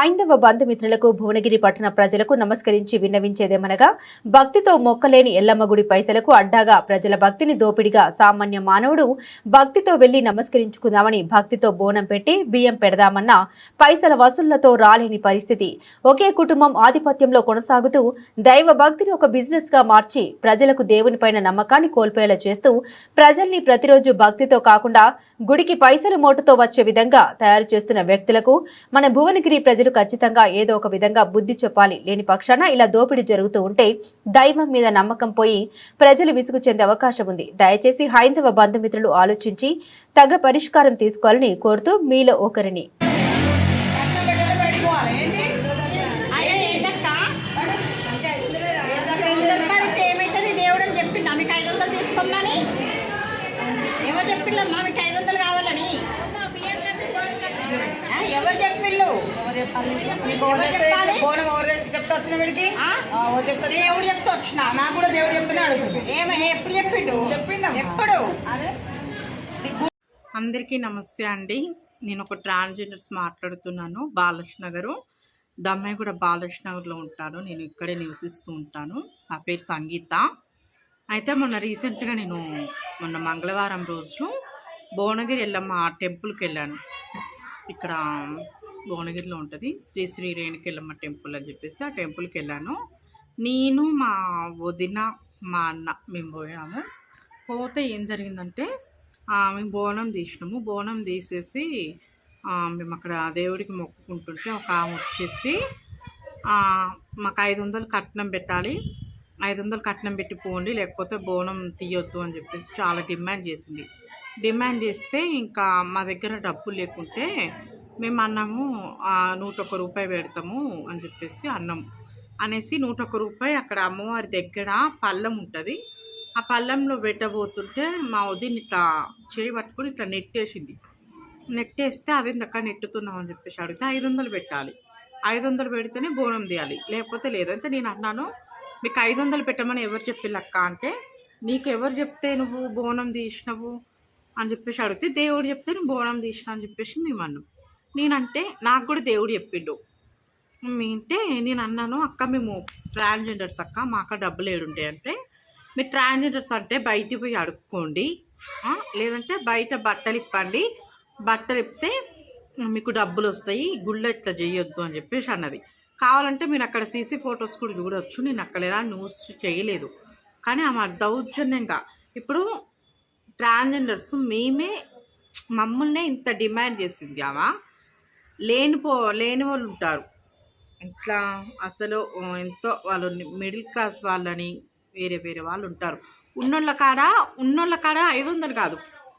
హైందవ బంధుమిత్రులకు భువనగిరి పట్టణ ప్రజలకు నమస్కరించి విన్నవించేదేమనగా భక్తితో మొక్కలేని ఎల్లమ్మ గుడి పైసలకు అడ్డాగా ప్రజల భక్తిని దోపిడిగా సామాన్య మానవుడు భక్తితో వెళ్ళి నమస్కరించుకుందామని భక్తితో బోనం పెట్టి బియ్యం పెడదామన్న పైసల వసూళ్ళతో రాలేని పరిస్థితి. ఒకే కుటుంబం ఆధిపత్యంలో కొనసాగుతూ దైవ భక్తిని ఒక బిజినెస్గా మార్చి ప్రజలకు దేవునిపైన నమ్మకాన్ని కోల్పోయేలా చేస్తూ ప్రజల్ని ప్రతిరోజు భక్తితో కాకుండా గుడికి పైసల మోటతో వచ్చే విధంగా తయారు చేస్తున్న వ్యక్తులకు మన భువనగిరి ప్రజలు ఖచ్చితంగా ఏదో ఒక విధంగా బుద్ధి చెప్పాలి లేని పక్షాన ఇలా దోపిడీ జరుగుతూ ఉంటే దైవం మీద నమ్మకం పోయి ప్రజలు విసుగు చెందే అవకాశం ఉంది. దయచేసి హైందవ బంధుమిత్రులు ఆలోచించి తగ పరిష్కారం తీసుకోవాలని కోరుతూ మీలో ఒకరిని అయ్యా ఏంటక్క ఇప్పుడు వంద రూపాయలు ఇస్తే ఏమవుతుంది దేవుడు అని చెప్పిండు మీకు ఐదు వందలు తీసుకోమని ఎవరు చెప్పిండమ్మా మీకు ఐదు వందలు కావాలని ఆ, ఎవరు చెప్పిండు మీకు ఎవరు చెప్పాలి? ఫోన్ ఎవరు చెప్తే వచ్చిన వీడికి? ఆ? ఆ, ఎవరు చెప్తే దేవుడు చెప్తే వచ్చిన. నాకు కూడా దేవుడు చెప్తూనే అడుగుతుంది ఏమ ఎప్పుడు చెప్పిండు. ఎప్పుడు? అందరికీ నమస్తే అండి. నేను ఒక ట్రాన్స్జెండర్స్ మాట్లాడుతున్నాను బాలకృష్ణ గారు. దమ్మాయి కూడా బాలకృష్ణ నగర్లో ఉంటాను. నేను ఇక్కడే నివసిస్తూ ఉంటాను. నా పేరు సంగీత. అయితే మొన్న రీసెంట్గా నేను మొన్న మంగళవారం రోజు భువనగిరి ఎల్లమ్మ టెంపుల్కి వెళ్ళాను. ఇక్కడ భువనగిరిలో ఉంటుంది. శ్రీ శ్రీ రేణుకెళ్ళమ్మ టెంపుల్ అని చెప్పేసి ఆ టెంపుల్కి వెళ్ళాను. నేను మా వదిన మా అన్న మేము పోయాము. పోతే ఏం జరిగిందంటే మేము బోనం తీసినాము. బోనం తీసేసి మేము అక్కడ దేవుడికి మొక్కుకుంటుంటే ఒక ఆమె వచ్చేసి మాకు ఐదు వందలు కట్నం పెట్టాలి. ఐదు వందలు కట్నం పెట్టి పోండి లేకపోతే బోనం తీయొద్దు అని చెప్పేసి చాలా డిమాండ్ చేసింది. డిమాండ్ చేస్తే ఇంకా మా దగ్గర డబ్బులు లేకుంటే మేము అన్నాము నూట ఒక్క రూపాయి పెడతాము అని చెప్పేసి అన్నాము అనేసి నూట ఒక్క రూపాయి అక్కడ అమ్మవారి దగ్గర పళ్ళం ఉంటుంది. ఆ పళ్ళంలో పెట్టబోతుంటే మా వదిన ఇట్లా చేయి పట్టుకుని ఇట్లా నెట్టేసింది. నెట్టేస్తే అది ఇందాక నెట్టుతున్నాం అని చెప్పేసి అడిగితే ఐదు వందలు పెట్టాలి. ఐదు వందలు పెడితేనే బోనం తీయాలి. లేకపోతే లేదంటే నేను అన్నాను మీకు ఐదు వందలు పెట్టమని ఎవరు చెప్పిల్లక్క? అంటే నీకు ఎవరు చెప్తే నువ్వు బోనం తీసినవు? అని చెప్పేసి అడిగితే దేవుడు చెప్తే నేను బోనం తీసిన అని చెప్పేసి మేము అన్నాం నేనంటే నాకు కూడా దేవుడు చెప్పిండు. అంటే నేను అన్నాను అక్క మేము ట్రాన్స్జెండర్స్ అక్క మా అక్క డబ్బులు ఏడుంటాయి అంటే మీరు ట్రాన్స్జెండర్స్ అంటే బయటికి పోయి అడుక్కోండి. లేదంటే బయట బట్టలు ఇప్పండి. బట్టలు ఇప్పితే మీకు డబ్బులు వస్తాయి గుళ్ళో ఇట్లా చేయొద్దు అని చెప్పేసి అన్నది. కావాలంటే మీరు అక్కడ సీసీ ఫొటోస్ కూడా చూడొచ్చు. నేను అక్కడ ఎలా న్యూస్ చేయలేదు. కానీ ఆమె దౌర్జన్యంగా ఇప్పుడు ట్రాన్స్జెండర్స్ మేమే మమ్మల్నే ఇంత డిమాండ్ చేసింది ఆమె. లేనిపో లేని వాళ్ళు ఉంటారు. ఇట్లా అసలు ఎంతో వాళ్ళు మిడిల్ క్లాస్ వాళ్ళని వేరే వేరే వాళ్ళు ఉంటారు. ఉన్నోళ్ళ కాడ ఉన్నోళ్ళ కాడ ఐదు వందలు కాదు.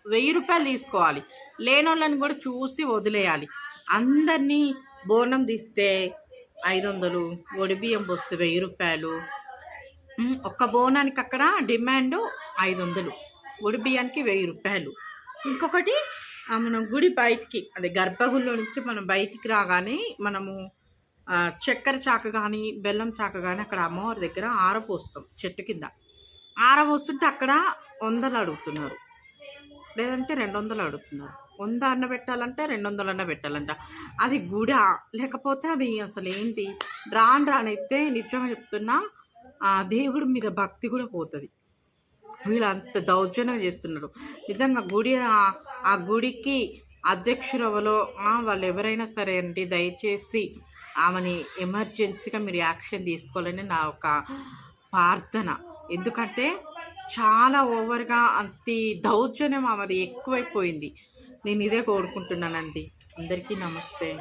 వెయ్యి రూపాయలు తీసుకోవాలి. లేనోళ్ళని కూడా చూసి వదిలేయాలి. అందరినీ బోనం తీస్తే ఐదు వందలు ఒడి బియ్యం పోస్తే వెయ్యి రూపాయలు. ఒక్క బోనానికి అక్కడ డిమాండ్ ఐదు వందలు ఒడి బియ్యానికి వెయ్యి రూపాయలు. ఇంకొకటి మనం గుడి బయటికి అదే గర్భగుడిలో నుంచి మనం బయటికి రాగానే మనము చక్కెర చాక కానీ బెల్లం చాక కానీ అక్కడ అమ్మవారి దగ్గర ఆరపోస్తాం చెట్టు కింద. ఆరపోస్తుంటే అక్కడ వందలు అడుగుతున్నారు. లేదంటే రెండు వందలు అడుగుతున్నారు. వంద అన్న పెట్టాలంటే రెండు వందలు అన్న పెట్టాలంట. అది గుడ లేకపోతే అది అసలు ఏంటి? రాను రానైతే నిజంగా చెప్తున్నా ఆ దేవుడి మీద భక్తి కూడా పోతుంది. వీళ్ళు అంత దౌర్జన్యం చేస్తున్నారు. నిజంగా గుడి ఆ- గుడికి అధ్యక్షురవలో వాళ్ళు ఎవరైనా సరే అండి దయచేసి ఆమెని ఎమర్జెన్సీగా మీరు యాక్షన్ తీసుకోవాలని నా ఒక ప్రార్థన. ఎందుకంటే చాలా ఓవర్గా అంత దౌర్జన్యం ఆమెది ఎక్కువైపోయింది. నేను ఇదే కోరుకుంటున్నానండి. అందరికీ నమస్తే.